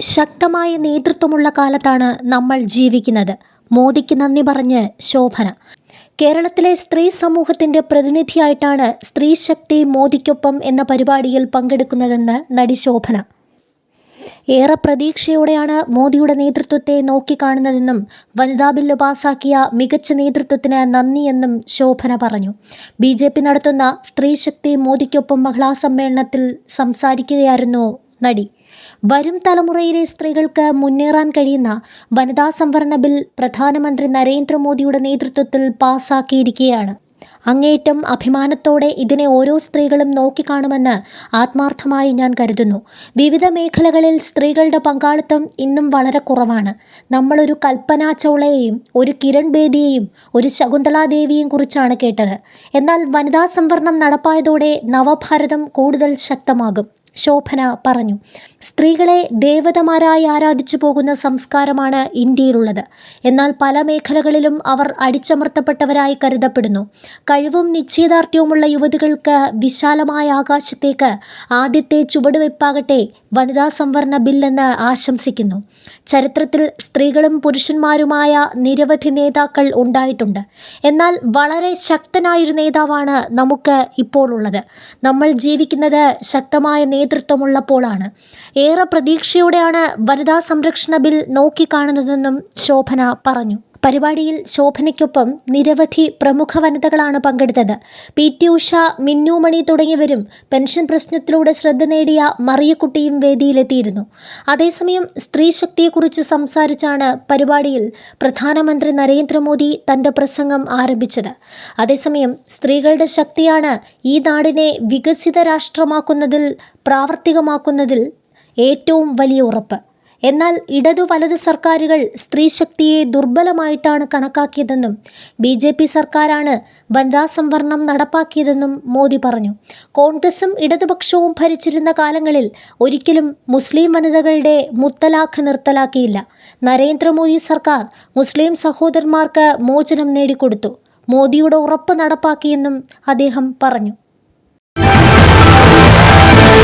ശക്തമായ നേതൃത്വമുള്ള കാലത്താണ് നമ്മൾ ജീവിക്കുന്നത്. മോദിക്ക് നന്ദി പറഞ്ഞ് ശോഭന. കേരളത്തിലെ സ്ത്രീ സമൂഹത്തിന്റെ പ്രതിനിധിയായിട്ടാണ് സ്ത്രീ ശക്തി മോദിക്കൊപ്പം എന്ന പരിപാടിയിൽ പങ്കെടുക്കുന്നതെന്ന് നടി ശോഭന. ഏറെ പ്രതീക്ഷയോടെയാണ് മോദിയുടെ നേതൃത്വത്തെ നോക്കിക്കാണുന്നതെന്നും വനിതാ ബില്ല് പാസാക്കിയ മികച്ച നേതൃത്വത്തിന് നന്ദിയെന്നും ശോഭന പറഞ്ഞു. ബി ജെ പി നടത്തുന്ന സ്ത്രീശക്തി മോദിക്കൊപ്പം മഹിളാ സമ്മേളനത്തിൽ സംസാരിക്കുകയായിരുന്നു നടി. വരും തലമുറയിലെ സ്ത്രീകൾക്ക് മുന്നേറാൻ കഴിയുന്ന വനിതാ സംവരണ ബിൽ പ്രധാനമന്ത്രി നരേന്ദ്രമോദിയുടെ നേതൃത്വത്തിൽ പാസാക്കിയിരിക്കുകയാണ്. അങ്ങേയറ്റം അഭിമാനത്തോടെ ഇതിനെ ഓരോ സ്ത്രീകളും നോക്കിക്കാണുമെന്ന് ആത്മാർത്ഥമായി ഞാൻ കരുതുന്നു. വിവിധ മേഖലകളിൽ സ്ത്രീകളുടെ പങ്കാളിത്തം ഇന്നും വളരെ കുറവാണ്. നമ്മളൊരു കൽപ്പന ചോളയെയും ഒരു കിരൺ ബേദിയെയും ഒരു ശകുന്തളാദേവിയെയും കുറിച്ചാണ് കേട്ടത്. എന്നാൽ വനിതാ സംവരണം നടപ്പായതോടെ നവഭാരതം കൂടുതൽ ശക്തമാകും. ശോഭന പറഞ്ഞു. സ്ത്രീകളെ ദേവതമാരായി ആരാധിച്ചു പോകുന്ന സംസ്കാരമാണ് ഇന്ത്യയിലുള്ളത്. എന്നാൽ പല മേഖലകളിലും അവർ അടിച്ചമർത്തപ്പെട്ടവരായി കരുതപ്പെടുന്നു. കഴിവും നിശ്ചയദാർഢ്യവുമുള്ള യുവതികൾക്ക് വിശാലമായ ആകാശത്തേക്ക് ആദ്യത്തെ ചുവടുവയ്പ്പാകട്ടെ വനിതാ സംവരണ ബില്ലെന്ന് ആശംസിക്കുന്നു. ചരിത്രത്തിൽ സ്ത്രീകളും പുരുഷന്മാരുമായ നിരവധി നേതാക്കൾ ഉണ്ടായിട്ടുണ്ട്. എന്നാൽ വളരെ ശക്തനായൊരു നേതാവാണ് നമുക്ക് ഇപ്പോൾ ഉള്ളത്. നമ്മൾ ജീവിക്കുന്നത് ശക്തമായ നേതൃത്വമുള്ളപ്പോഴാണ് ഏറെ പ്രതീക്ഷയോടെയാണ് വനിതാ സംരക്ഷണ ബിൽ നോക്കിക്കാണുന്നതെന്നും ശോഭന പറഞ്ഞു. പരിപാടിയിൽ ശോഭനയ്ക്കൊപ്പം നിരവധി പ്രമുഖ വനിതകളാണ് പങ്കെടുത്തത്. പി. ടി. ഉഷ മിന്നുമണി തുടങ്ങിയവരും പെൻഷൻ പ്രശ്നത്തിലൂടെ ശ്രദ്ധ നേടിയ മറിയക്കുട്ടിയും വേദിയിലെത്തിയിരുന്നു. അതേസമയം സ്ത്രീ ശക്തിയെക്കുറിച്ച് സംസാരിച്ചാണ് പരിപാടിയിൽ പ്രധാനമന്ത്രി നരേന്ദ്രമോദി തന്റെ പ്രസംഗം ആരംഭിച്ചത്. അതേസമയം സ്ത്രീകളുടെ ശക്തിയാണ് ഈ നാടിനെ വികസിത രാഷ്ട്രമാക്കുന്നതിൽ പ്രാവർത്തികമാക്കുന്നതിൽ ഏറ്റവും വലിയ ഉറപ്പ്. എന്നാൽ ഇടതു വലത് സർക്കാരുകൾ സ്ത്രീശക്തിയെ ദുർബലമായിട്ടാണ് കണക്കാക്കിയതെന്നും ബി ജെ പി സർക്കാരാണ് വനിതാ സംവരണം നടപ്പാക്കിയതെന്നും മോദി പറഞ്ഞു. കോൺഗ്രസും ഇടതുപക്ഷവും ഭരിച്ചിരുന്ന കാലങ്ങളിൽ ഒരിക്കലും മുസ്ലിം വനിതകളുടെ മുത്തലാഖ് നിർത്തലാക്കിയില്ല. നരേന്ദ്രമോദി സർക്കാർ മുസ്ലിം സഹോദരന്മാർക്ക് മോചനം നേടിക്കൊടുത്തു. മോദിയുടെ ഉറപ്പ് നടപ്പാക്കിയെന്നും അദ്ദേഹം പറഞ്ഞു.